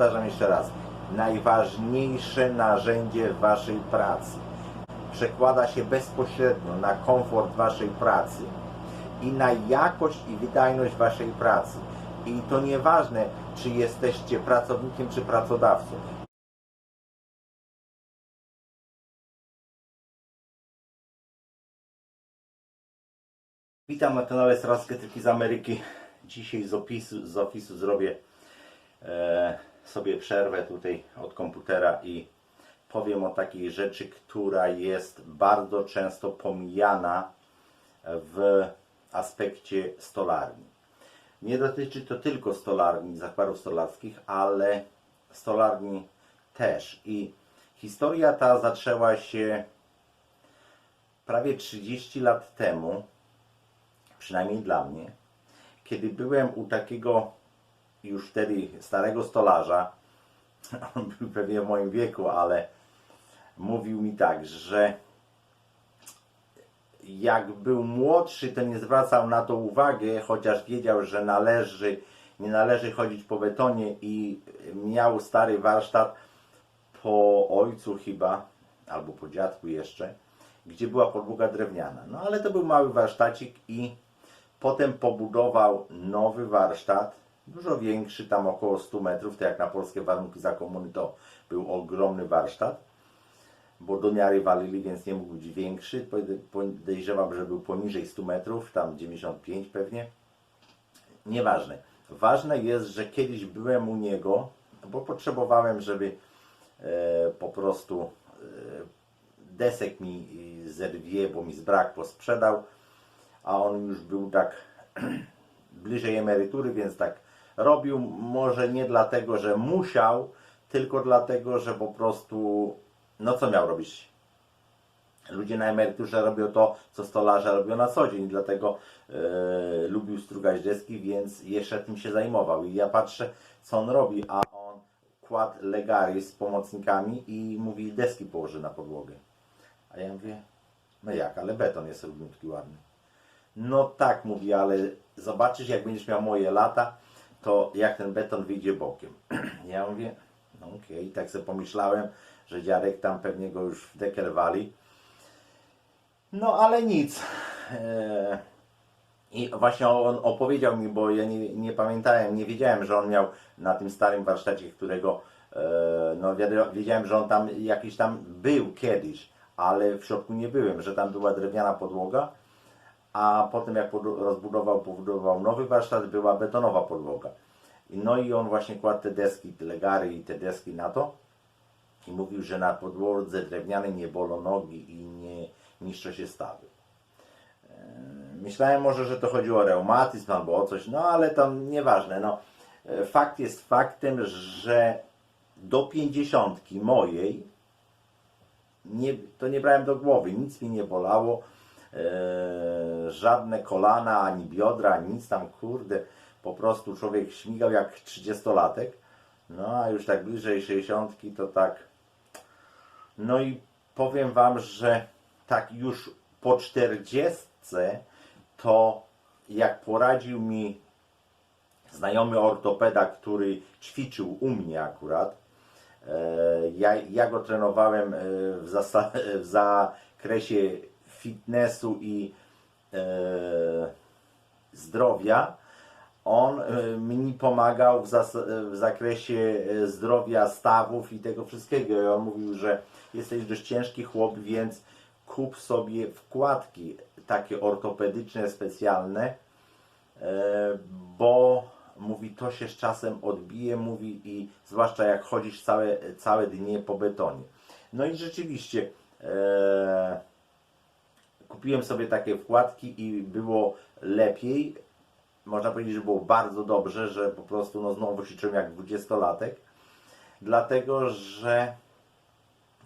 powtarzam jeszcze raz, najważniejsze narzędzie waszej pracy. Przekłada się bezpośrednio na komfort waszej pracy i na jakość i wydajność waszej pracy. I to nieważne, czy jesteście pracownikiem, czy pracodawcą. Witam na kanale Straskie Triki z Ameryki. Dzisiaj z opisu, z opisu zrobię e, sobie przerwę tutaj od komputera i powiem o takiej rzeczy, która jest bardzo często pomijana w aspekcie stolarni. Nie dotyczy to tylko stolarni, zakładów stolarskich, ale stolarni też. I historia ta zaczęła się prawie 30 lat temu, przynajmniej dla mnie, kiedy byłem u takiego już wtedy starego stolarza, on był pewnie w moim wieku, ale mówił mi tak, że jak był młodszy, to nie zwracał na to uwagę, chociaż wiedział, że należy, nie należy chodzić po betonie i miał stary warsztat po ojcu chyba, albo po dziadku jeszcze, gdzie była podłoga drewniana. No ale to był mały warsztacik i potem pobudował nowy warsztat, dużo większy, tam około 100 metrów, to jak na polskie warunki za komuny to był ogromny warsztat bo do miary walili, więc nie mógł być większy. Pode- Podejrzewam, że był poniżej 100 metrów, tam 95 pewnie. Nieważne. Ważne jest, że kiedyś byłem u niego, bo potrzebowałem, żeby e, po prostu e, desek mi zerwie, bo mi zbrak, posprzedał, a on już był tak bliżej emerytury, więc tak robił. Może nie dlatego, że musiał, tylko dlatego, że po prostu, no co miał robić? Ludzie na emeryturze robią to, co stolarze robią na co dzień, dlatego e, lubił strugać deski, więc jeszcze tym się zajmował. I ja patrzę, co on robi, a on kładł legary z pomocnikami i mówi, deski położy na podłogę. A ja mówię, no jak, ale beton jest równiutki, ładny. No tak, mówi, ale zobaczysz, jak będziesz miał moje lata, to jak ten beton wyjdzie bokiem. Ja mówię, no okej, tak sobie pomyślałem, że dziadek tam pewnie go już w dekel wali. No ale nic. Eee, I właśnie on opowiedział mi, bo ja nie, nie pamiętałem, nie wiedziałem, że on miał na tym starym warsztacie, którego e, no wiedziałem, że on tam jakiś tam był kiedyś, ale w środku nie byłem, że tam była drewniana podłoga, a potem jak rozbudował, pobudował nowy warsztat, była betonowa podłoga. No i on właśnie kładł te deski, te legary i te deski na to i mówił, że na podłodze drewnianej nie bolą nogi i nie niszczą się stawy. Eee, Myślałem może, że to chodziło o reumatyzm albo o coś, no ale to nieważne. No, E, fakt jest faktem, że do pięćdziesiątki mojej nie, to nie brałem do głowy, nic mi nie bolało, e, żadne kolana, ani biodra, nic tam, kurde, po prostu człowiek śmigał jak 30-latek, no a już tak bliżej 60 to tak, no i powiem Wam, że tak już po 40 to jak poradził mi znajomy ortopeda, który ćwiczył u mnie akurat, e, ja, ja go trenowałem e, w, w zakresie fitnessu i e, zdrowia. On e, mi pomagał w, zas- w zakresie e, zdrowia stawów i tego wszystkiego. I on mówił, że jesteś dość ciężki chłop, więc kup sobie wkładki takie ortopedyczne, specjalne, e, bo mówi, to się z czasem odbije, mówi i zwłaszcza jak chodzisz całe, całe dnie po betonie. No i rzeczywiście e, kupiłem sobie takie wkładki i było lepiej. Można powiedzieć, że było bardzo dobrze, że po prostu no, znowu się czułem jak dwudziestolatek. Dlatego, że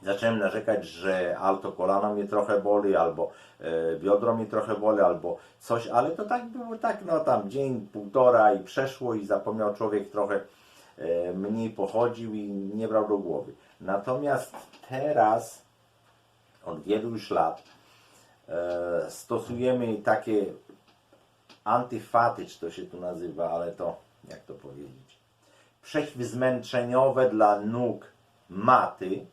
zacząłem narzekać, że alto kolano mnie trochę boli, albo e, biodro mnie trochę boli, albo coś, ale to tak było tak, no tam dzień, półtora i przeszło i zapomniał człowiek trochę e, mniej pochodził i nie brał do głowy. Natomiast teraz, od wielu już lat, stosujemy takie antyfaty, czy to się tu nazywa, ale to, jak to powiedzieć, przeciwzmęczeniowe dla nóg maty.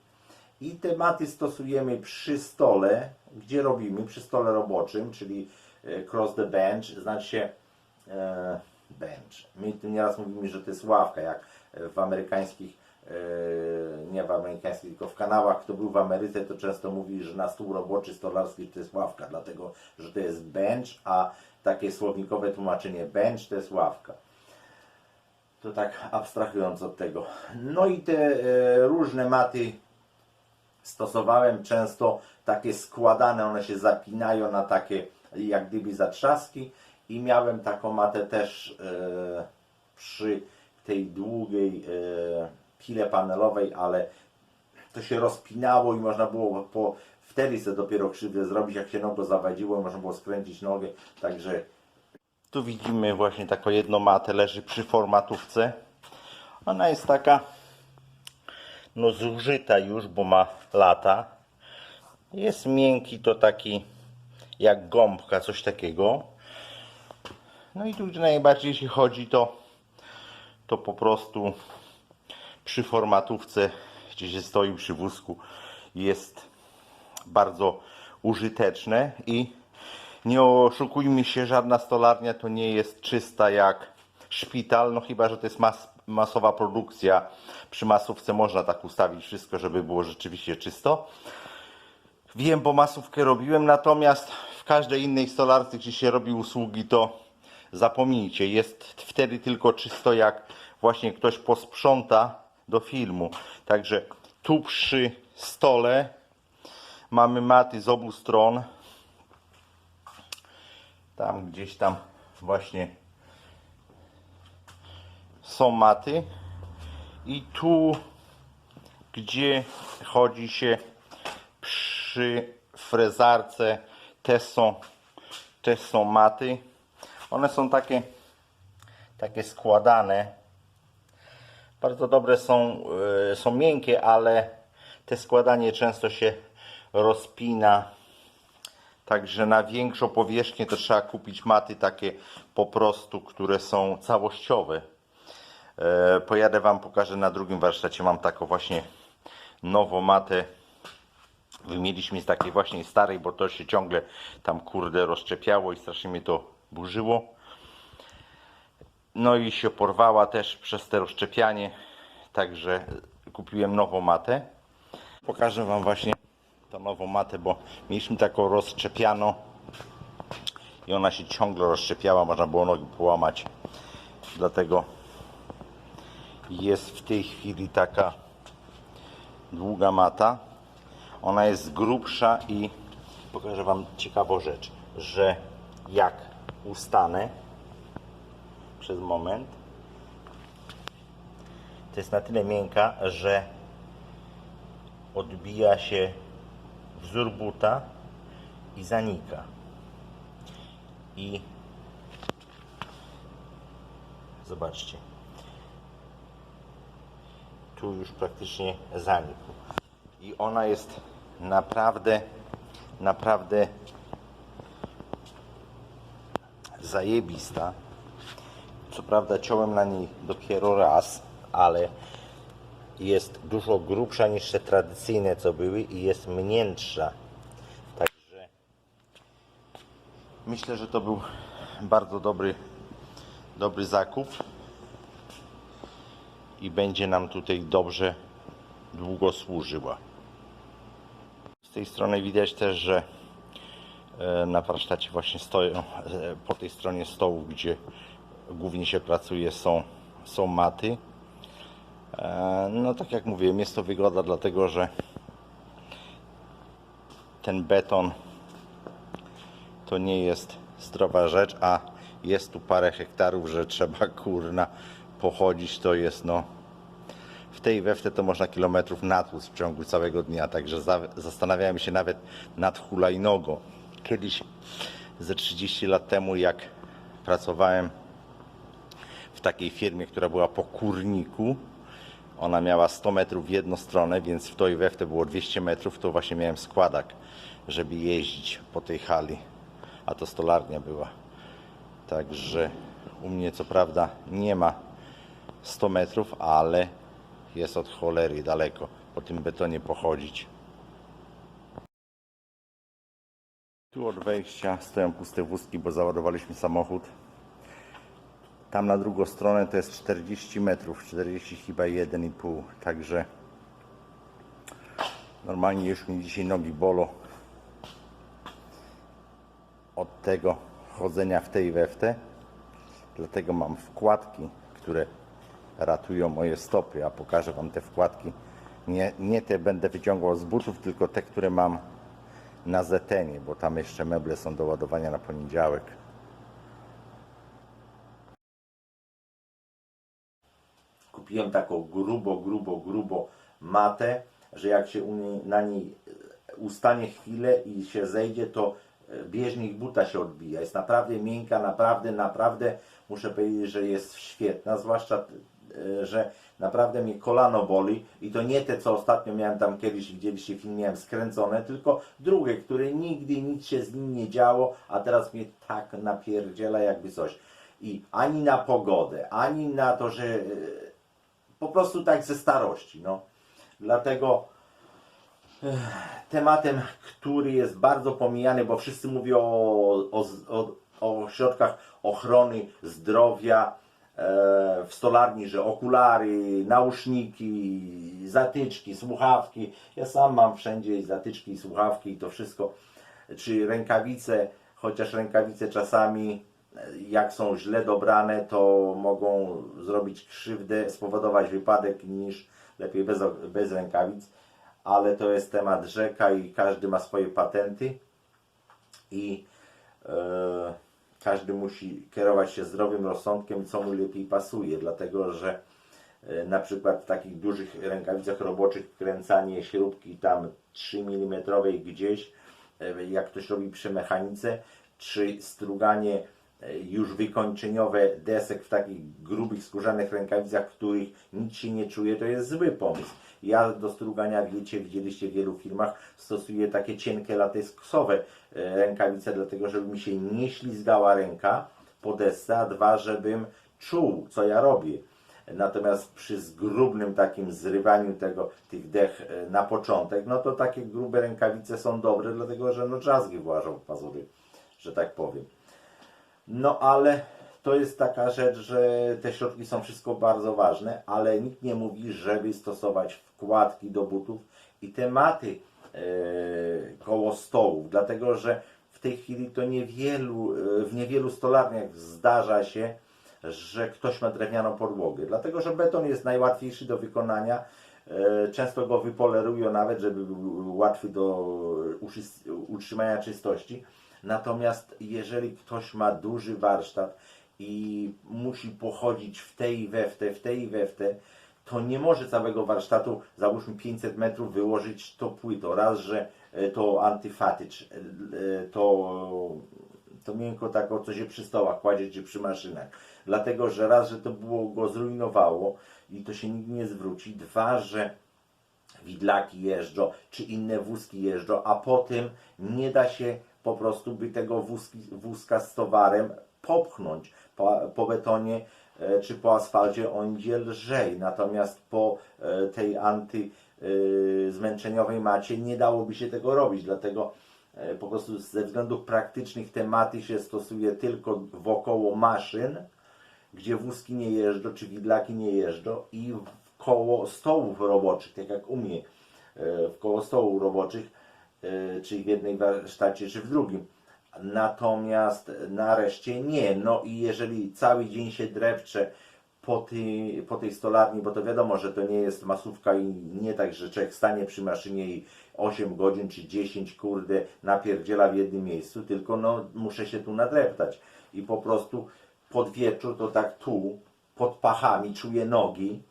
I te maty stosujemy przy stole, gdzie robimy, przy stole roboczym, czyli e, cross the bench, znaczy się e, bench. My tu nieraz mówimy, że to jest ławka, jak w amerykańskich, e, nie w amerykańskich, tylko w kanałach, kto był w Ameryce, to często mówi, że na stół roboczy, stolarski to jest ławka, dlatego, że to jest bench, a takie słownikowe tłumaczenie bench to jest ławka. To tak abstrahując od tego. No i te e, różne maty stosowałem często takie składane, one się zapinają na takie jak gdyby zatrzaski i miałem taką matę też e, przy tej długiej pile panelowej, ale to się rozpinało i można było po wtedy sobie dopiero krzywdę zrobić, jak się nogą zawadziło, można było skręcić nogę, także tu widzimy właśnie taką jedną matę, leży przy formatówce. Ona jest taka no zużyta już, bo ma lata. Jest miękki, to taki jak gąbka, coś takiego. No i tu najbardziej jeśli chodzi, to, to po prostu przy formatówce, gdzie się stoi przy wózku, jest bardzo użyteczne i nie oszukujmy się, żadna stolarnia to nie jest czysta jak szpital, no chyba, że to jest mas masowa produkcja. Przy masówce można tak ustawić wszystko, żeby było rzeczywiście czysto. Wiem, bo masówkę robiłem, natomiast w każdej innej stolarce, gdzie się robi usługi, to zapomnijcie, jest wtedy tylko czysto jak właśnie ktoś posprząta do filmu. Także tu przy stole mamy maty z obu stron. Tam gdzieś tam właśnie są maty. I tu, gdzie chodzi się przy frezarce, też są, też są maty. One są takie, takie składane. Bardzo dobre są, e, są miękkie, ale te składanie często się rozpina. Także na większą powierzchnię to trzeba kupić maty takie po prostu, które są całościowe. E, Pojadę Wam, pokażę na drugim warsztacie. Mam taką właśnie nową matę. Wymieliśmy z takiej właśnie starej, bo to się ciągle tam kurde rozszczepiało i strasznie mnie to burzyło. No i się porwała też przez te rozszczepianie. Także kupiłem nową matę. Pokażę Wam właśnie tą nową matę, bo mieliśmy taką rozszczepianą i ona się ciągle rozszczepiała, można było nogi połamać. Dlatego jest w tej chwili taka długa mata. Ona jest grubsza i pokażę Wam ciekawą rzecz, że jak ustanę przez moment, to jest na tyle miękka, że odbija się wzór buta i zanika. I zobaczcie, tu już praktycznie zanikł. I ona jest naprawdę, naprawdę zajebista. Co prawda ciąłem na niej dopiero raz, ale jest dużo grubsza niż te tradycyjne co były i jest mniejsza. Także myślę, że to był bardzo dobry, dobry zakup i będzie nam tutaj dobrze długo służyła. Z tej strony widać też, że e, na warsztacie właśnie stoją, e, po tej stronie stołu, gdzie głównie się pracuje, są, są maty. E, No tak jak mówiłem, jest to wygoda, dlatego że ten beton to nie jest zdrowa rzecz, a jest tu parę hektarów, że trzeba kurna pochodzić, to jest no w tej we to można kilometrów natłuc w ciągu całego dnia, także za, zastanawiałem się nawet nad hulajnogą. Kiedyś ze 30 lat temu, jak pracowałem w takiej firmie, która była po kurniku, ona miała 100 metrów w jedną stronę, więc w to i we w te było 200 metrów, to właśnie miałem składak, żeby jeździć po tej hali, a to stolarnia była. Także u mnie co prawda nie ma 100 metrów, ale jest od cholery daleko po tym betonie pochodzić. Tu od wejścia stoją puste wózki, bo załadowaliśmy samochód. Tam na drugą stronę to jest 40 metrów, 40 chyba 1,5, także normalnie już mi dzisiaj nogi bolą od tego chodzenia w tej we w te. Dlatego mam wkładki, które ratują moje stopy. Ja pokażę Wam te wkładki. Nie, nie te będę wyciągał z butów, tylko te, które mam na zetenie, bo tam jeszcze meble są do ładowania na poniedziałek. Kupiłem taką grubo, grubo, grubo matę, że jak się na niej e, ustanie chwilę i się zejdzie, to e, bieżnik buta się odbija. Jest naprawdę miękka, naprawdę, naprawdę muszę powiedzieć, że jest świetna, zwłaszcza, e, że naprawdę mnie kolano boli i to nie te, co ostatnio miałem tam kiedyś, widzieliście film, miałem skręcone, tylko drugie, które nigdy nic się z nim nie działo, a teraz mnie tak napierdziela jakby coś. I ani na pogodę, ani na to, że po prostu tak ze starości, no. Dlatego eh, tematem, który jest bardzo pomijany, bo wszyscy mówią o, o, o, o środkach ochrony zdrowia e, w stolarni, że okulary, nauszniki, zatyczki, słuchawki. Ja sam mam wszędzie zatyczki, i słuchawki i to wszystko. Czy rękawice, chociaż rękawice czasami jak są źle dobrane, to mogą zrobić krzywdę, spowodować wypadek niż lepiej bez, bez rękawic, ale to jest temat rzeka i każdy ma swoje patenty. I e, każdy musi kierować się zdrowym rozsądkiem, co mu lepiej pasuje, dlatego że e, na przykład w takich dużych rękawicach roboczych wkręcanie śrubki tam 3 mm gdzieś, e, jak ktoś robi przy mechanice, czy struganie już wykończeniowe desek w takich grubych skórzanych rękawicach, w których nic się nie czuje, to jest zły pomysł. Ja do strugania, wiecie, widzieliście w wielu filmach, stosuję takie cienkie lateksowe e, rękawice, dlatego żeby mi się nie ślizgała ręka po desce, a dwa, żebym czuł, co ja robię. Natomiast przy zgrubnym takim zrywaniu tego, tych dech e, na początek, no to takie grube rękawice są dobre, dlatego że no drzazgi włażą w pazury, że tak powiem. No ale to jest taka rzecz, że te środki są wszystko bardzo ważne, ale nikt nie mówi, żeby stosować wkładki do butów i tematy e, koło stołów, dlatego że w tej chwili to niewielu, e, w niewielu stolarniach zdarza się, że ktoś ma drewnianą podłogę, dlatego że beton jest najłatwiejszy do wykonania. E, Często go wypolerują nawet, żeby był łatwy do utrzymania czystości. Natomiast jeżeli ktoś ma duży warsztat i musi pochodzić w tej i we w te, w tej i we w te, to nie może całego warsztatu, załóżmy 500 metrów, wyłożyć to płyto. Raz, że e, to antyfatycz, e, to, to miękko tako, co się przy stołach kładzie, czy przy maszynach. Dlatego, że raz, że to było go zrujnowało i to się nigdy nie zwróci. Dwa, że widlaki jeżdżą, czy inne wózki jeżdżą, a potem nie da się po prostu by tego wózki, wózka z towarem popchnąć po, po betonie e, czy po asfalcie, on idzie lżej, natomiast po e, tej anty e, macie nie dałoby się tego robić, dlatego e, po prostu ze względów praktycznych tematy się stosuje tylko wokoło maszyn, gdzie wózki nie jeżdżą, czy widlaki nie jeżdżą i koło stołów roboczych, tak jak u mnie, e, w koło stołów roboczych, czy w jednej warsztacie, czy w drugim. Natomiast na reszcie nie. No i jeżeli cały dzień się drewcze po, tej po tej stolarni, bo to wiadomo, że to nie jest masówka i nie tak, że człowiek stanie przy maszynie i 8 godzin czy 10 kurde napierdziela w jednym miejscu, tylko no muszę się tu nadreptać. I po prostu pod wieczór to tak tu, pod pachami czuję nogi,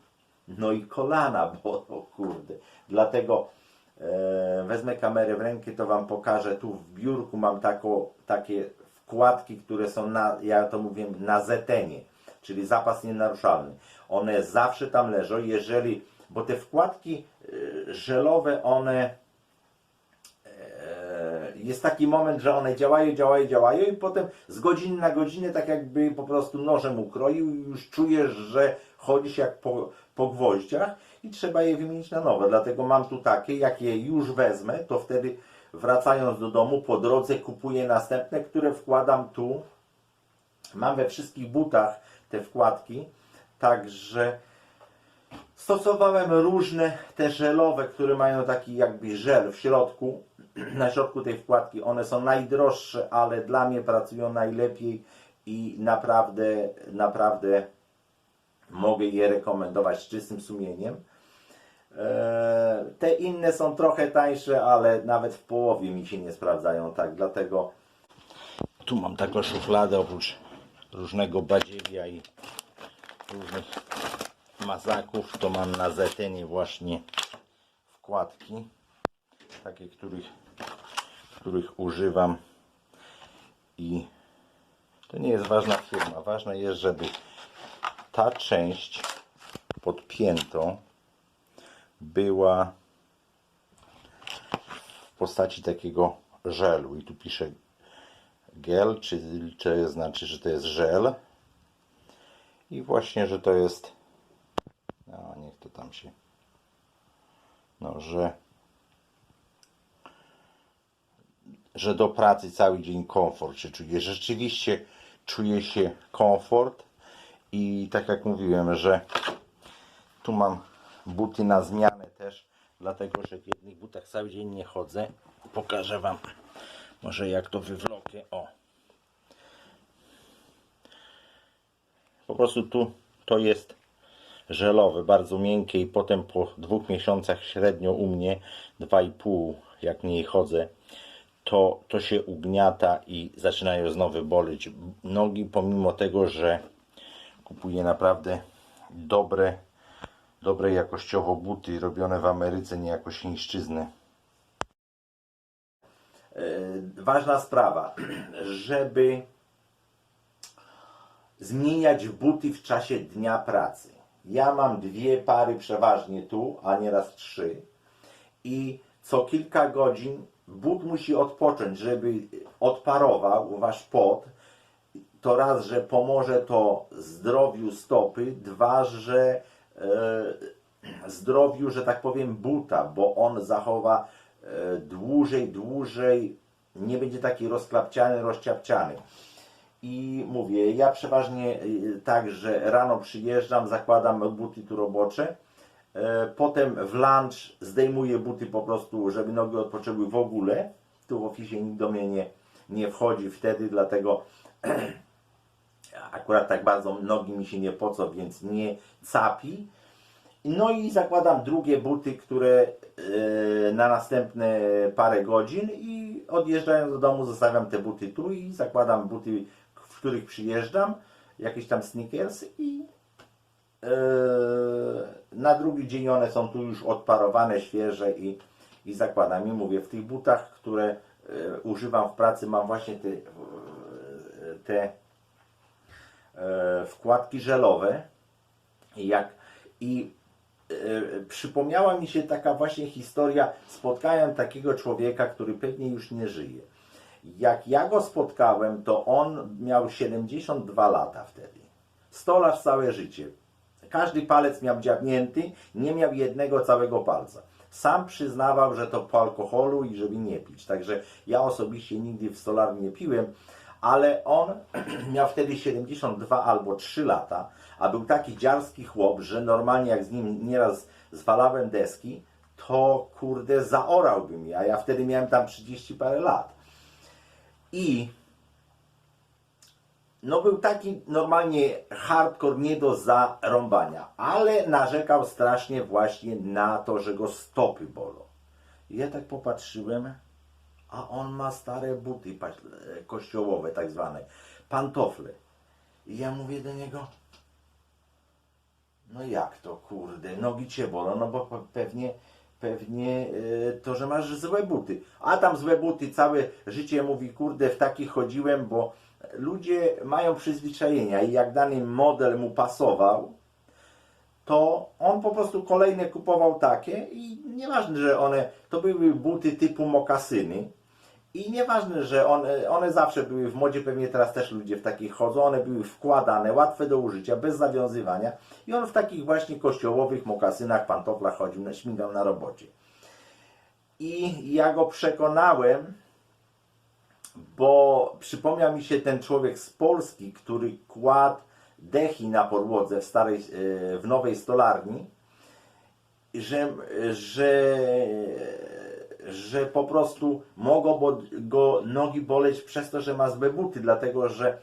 no i kolana, bo o kurde. Dlatego wezmę kamerę w rękę, to Wam pokażę. Tu w biurku mam taką, takie wkładki, które są na, ja to mówię, na zetenie, czyli zapas nienaruszalny. One zawsze tam leżą, jeżeli, bo te wkładki e, żelowe, one e, jest taki moment, że one działają, działają, działają i potem z godziny na godzinę tak jakby po prostu nożem ukroił i już czujesz, że chodzisz jak po, po gwoździach i trzeba je wymienić na nowe. Dlatego mam tu takie, jak je już wezmę, to wtedy wracając do domu po drodze kupuję następne, które wkładam tu. Mam we wszystkich butach te wkładki, także Stosowałem różne te żelowe, które mają taki jakby żel w środku, na środku tej wkładki. One są najdroższe, ale dla mnie pracują najlepiej i naprawdę, naprawdę mogę je rekomendować z czystym sumieniem. Eee, Te inne są trochę tańsze, ale nawet w połowie mi się nie sprawdzają tak, dlatego tu mam taką szufladę oprócz różnego badziewia i różnych mazaków, to mam na Zetenie właśnie wkładki, takie, których, których używam i to nie jest ważna firma. Ważne jest, żeby ta część podpięto była w postaci takiego żelu. I tu pisze gel, czyli czy znaczy, że to jest żel. I właśnie, że to jest a niech to tam się no, że że do pracy cały dzień komfort się czuje. Rzeczywiście czuje się komfort. I tak jak mówiłem, że tu mam buty na zmianę też, dlatego że w jednych butach cały dzień nie chodzę. Pokażę Wam może jak to wywlokę. O. Po prostu tu to jest żelowe, bardzo miękkie i potem po dwóch miesiącach średnio u mnie, dwa i pół jak mniej chodzę, to, to się ugniata i zaczynają znowu boleć nogi, pomimo tego, że kupuję naprawdę dobre, dobre jakościowo buty robione w Ameryce, nie jako chińszczyzny. Ważna sprawa, żeby zmieniać buty w czasie dnia pracy. Ja mam dwie pary przeważnie tu, a nieraz trzy. I co kilka godzin but musi odpocząć, żeby odparował wasz pot. To raz, że pomoże to zdrowiu stopy, dwa, że e, zdrowiu, że tak powiem, buta, bo on zachowa e, dłużej, dłużej, nie będzie taki rozklapciany, rozciapciany. I mówię, ja przeważnie y, tak, że rano przyjeżdżam, zakładam buty tu robocze, e, potem w lunch zdejmuję buty po prostu, żeby nogi odpoczęły w ogóle. Tu w oficie nikt do mnie nie, nie wchodzi wtedy, dlatego akurat tak bardzo nogi mi się nie pocą, więc nie capi. No i zakładam drugie buty, które e, na następne parę godzin i odjeżdżając do domu zostawiam te buty tu i zakładam buty, w których przyjeżdżam, jakieś tam sneakers i e, na drugi dzień one są tu już odparowane, świeże i, i zakładam. I mówię, w tych butach, które e, używam w pracy mam właśnie te, te wkładki żelowe jak i e, przypomniała mi się taka właśnie historia. Spotkałem takiego człowieka, który pewnie już nie żyje. Jak ja go spotkałem, to on miał 72 lata wtedy. Stolarz całe życie. Każdy palec miał dziabnięty, nie miał jednego całego palca. Sam przyznawał, że to po alkoholu i żeby nie pić. Także ja osobiście nigdy w stolarni nie piłem, ale on miał wtedy 72 albo 3 lata, a był taki dziarski chłop, że normalnie jak z nim nieraz zwalałem deski, to kurde zaorałby mnie, a ja wtedy miałem tam 30 parę lat. I no był taki normalnie hardcore nie do zarąbania, ale narzekał strasznie właśnie na to, że go stopy bolą. I ja tak popatrzyłem, a on ma stare buty paś- kościołowe, tak zwane, pantofle. I ja mówię do niego, no jak to kurde, nogi cię bolą, no bo pe- pewnie, pewnie e, to, że masz złe buty. A tam złe buty, całe życie mówi, kurde, w takich chodziłem, bo ludzie mają przyzwyczajenia i jak dany model mu pasował, to on po prostu kolejne kupował takie i nieważne, że one, to były buty typu mokasyny I nieważne, że one, one zawsze były w modzie, pewnie teraz też ludzie w takich chodzą, one były wkładane, łatwe do użycia, bez zawiązywania. I on w takich właśnie kościołowych mokasynach, pantoflach chodził, no, śmigał na robocie. I ja go przekonałem, bo przypomniał mi się ten człowiek z Polski, który kładł dechy na podłodze w, starej, e, w nowej stolarni, że, że, że po prostu mogą go nogi boleć przez to, że ma złe buty, dlatego że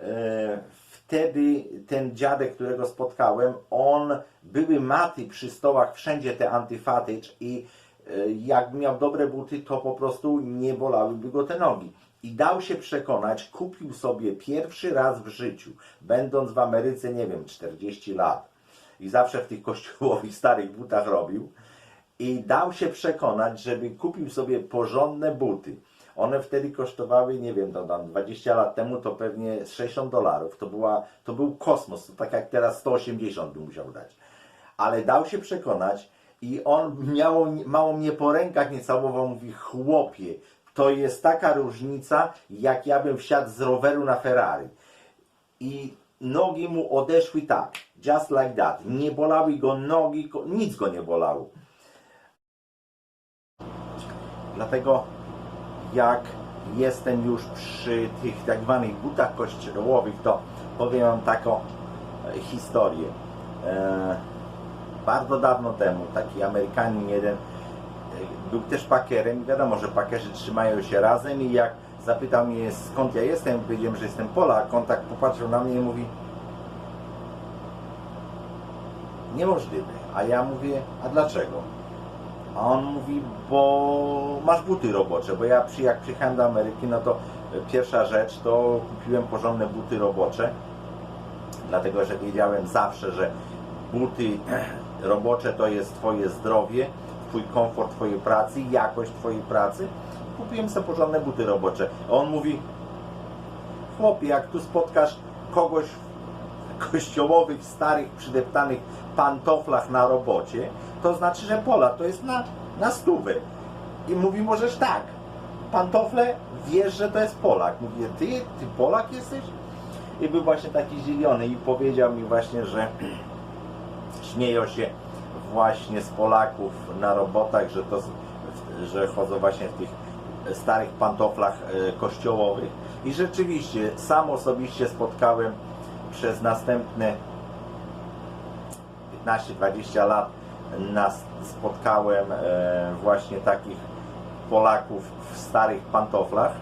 e, wtedy ten dziadek, którego spotkałem, on były maty przy stołach, wszędzie te antyfatycz i e, jak miał dobre buty, to po prostu nie bolałyby go te nogi. I dał się przekonać, kupił sobie pierwszy raz w życiu, będąc w Ameryce, nie wiem, 40 lat i zawsze w tych kościołowych starych butach robił i dał się przekonać, żeby kupił sobie porządne buty. One wtedy kosztowały, nie wiem, tam 20 lat temu to pewnie z 60 dolarów. To, była, to był kosmos, to tak jak teraz 180 by musiał dać. Ale dał się przekonać i on miało, mało mnie po rękach nie całował, mówi chłopie, to jest taka różnica, jak ja bym wsiadł z roweru na Ferrari. I nogi mu odeszły tak, just like that. Nie bolały go nogi, nic go nie bolało. Dlatego jak jestem już przy tych tak zwanych butach kościołowych, to powiem Wam taką e, historię. E, bardzo dawno temu taki Amerykanin jeden e, był też pakerem. Wiadomo, że pakerzy trzymają się razem i jak zapytał mnie skąd ja jestem, powiedziałem, że jestem Polak, on tak popatrzył na mnie i mówi niemożliwe. A ja mówię, a dlaczego? A on mówi, bo masz buty robocze, bo ja przy, jak przyjechałem do Ameryki, no to pierwsza rzecz to kupiłem porządne buty robocze, dlatego że wiedziałem zawsze, że buty robocze to jest Twoje zdrowie, Twój komfort Twojej pracy, jakość Twojej pracy. Kupiłem sobie porządne buty robocze. A on mówi, chłopie, jak tu spotkasz kogoś w kościołowych, starych, przydeptanych pantoflach na robocie, to znaczy, że Pola to jest na, na stówę. I mówi, możesz tak, pantofle, wiesz, że to jest Polak. Mówię, ty, ty Polak jesteś? I był właśnie taki zdziwiony i powiedział mi właśnie, że śmieją się właśnie z Polaków na robotach, że, to, że chodzą właśnie w tych starych pantoflach e, kościołowych. I rzeczywiście, sam osobiście spotkałem przez następne 15-20 lat nas spotkałem e, właśnie takich Polaków w starych pantoflach.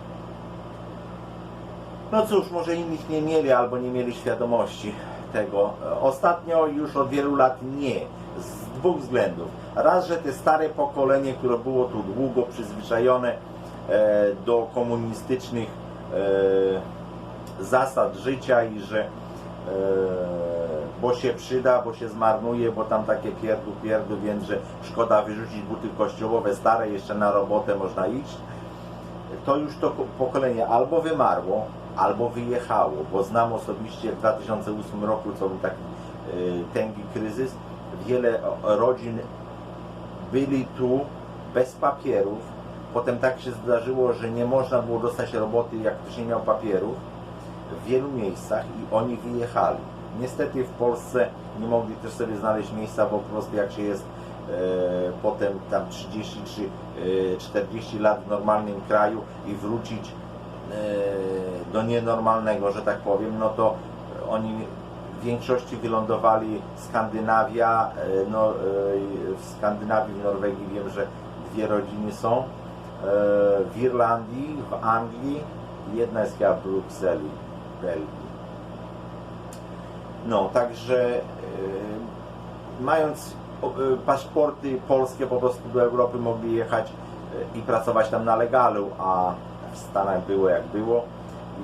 No cóż, może innych nie mieli albo nie mieli świadomości tego. Ostatnio już od wielu lat nie. Z dwóch względów. Raz, że te stare pokolenie, które było tu długo przyzwyczajone e, do komunistycznych e, zasad życia i że bo się przyda, bo się zmarnuje, bo tam takie pierdu, pierdu, więc że szkoda wyrzucić buty kościołowe stare, jeszcze na robotę można iść. To już to pokolenie albo wymarło, albo wyjechało, bo znam osobiście w 2008 roku, co był taki y, tęgi kryzys, wiele rodzin byli tu bez papierów, potem tak się zdarzyło, że nie można było dostać roboty, jak ktoś nie miał papierów w wielu miejscach i oni wyjechali. Niestety w Polsce nie mogli też sobie znaleźć miejsca, bo po prostu jak się jest e, potem tam 30 czy e, 40 lat w normalnym kraju i wrócić e, do nienormalnego, że tak powiem, no to oni w większości wylądowali Skandynawia, e, no, e, w Skandynawii, w Norwegii wiem, że dwie rodziny są, e, w Irlandii, w Anglii, jedna jest chyba w Brukseli, Belgii. No, także e, mając e, paszporty polskie po prostu do Europy mogli jechać e, i pracować tam na legalu, a w Stanach było jak było,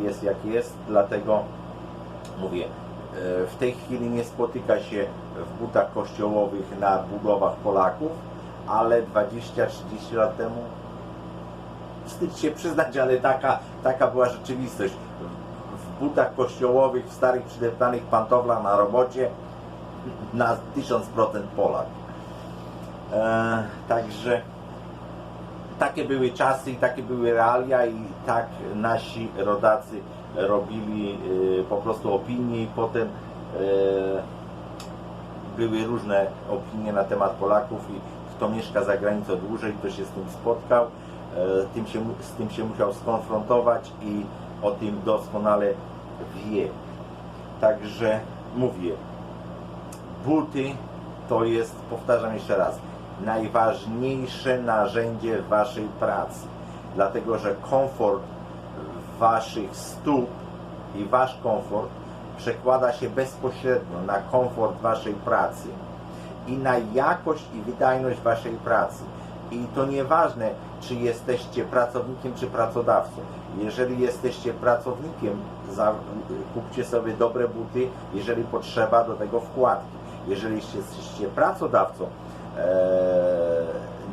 jest jak jest, dlatego mówię, w tej chwili nie spotyka się w butach kościołowych na budowach Polaków, ale 20-30 lat temu wstyd się przyznać, ale taka, taka była rzeczywistość. Butach kościołowych, w starych przydeptanych pantoflach na robocie na 1000% Polak. E, także takie były czasy i takie były realia i tak nasi rodacy robili y, po prostu opinie i potem y, były różne opinie na temat Polaków i kto mieszka za granicą dłużej, to się z tym spotkał, e, tym się, z tym się musiał skonfrontować i o tym doskonale wie. Także mówię, buty to jest, powtarzam jeszcze raz, najważniejsze narzędzie waszej pracy. Dlatego, że komfort waszych stóp i wasz komfort przekłada się bezpośrednio na komfort waszej pracy i na jakość i wydajność waszej pracy. I to nieważne, czy jesteście pracownikiem, czy pracodawcą. Jeżeli jesteście pracownikiem, za, kupcie sobie dobre buty, jeżeli potrzeba do tego wkładki. Jeżeli jesteście pracodawcą, e,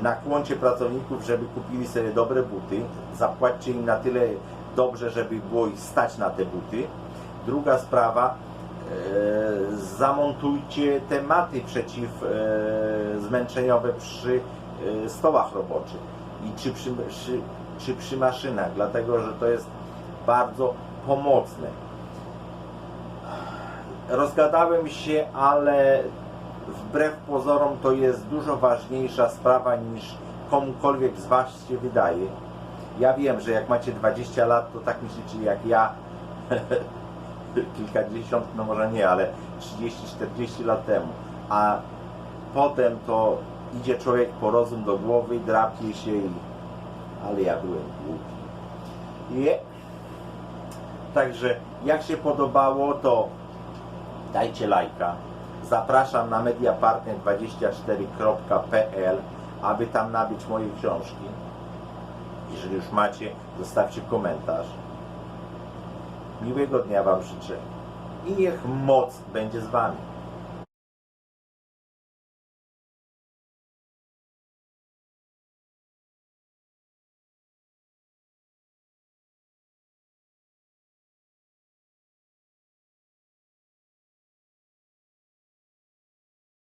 nakłoncie pracowników, żeby kupili sobie dobre buty, zapłaćcie im na tyle dobrze, żeby było ich stać na te buty. Druga sprawa, e, zamontujcie tematy przeciwzmęczeniowe przy e, stołach roboczych i czy przy, przy, czy przy maszynach, dlatego że to jest bardzo pomocne. Rozgadałem się, ale wbrew pozorom to jest dużo ważniejsza sprawa niż komukolwiek z Was się wydaje. Ja wiem, że jak macie 20 lat, to tak myślicie jak ja kilkadziesiąt, no może nie, ale 30-40 lat temu. A potem to idzie człowiek po rozum do głowy, drapie się i... Ale ja byłem głupi. Je. Także jak się podobało, to dajcie lajka. Zapraszam na mediapartner24.pl, aby tam nabyć moje książki. Jeżeli już macie, zostawcie komentarz. Miłego dnia Wam życzę i niech moc będzie z Wami.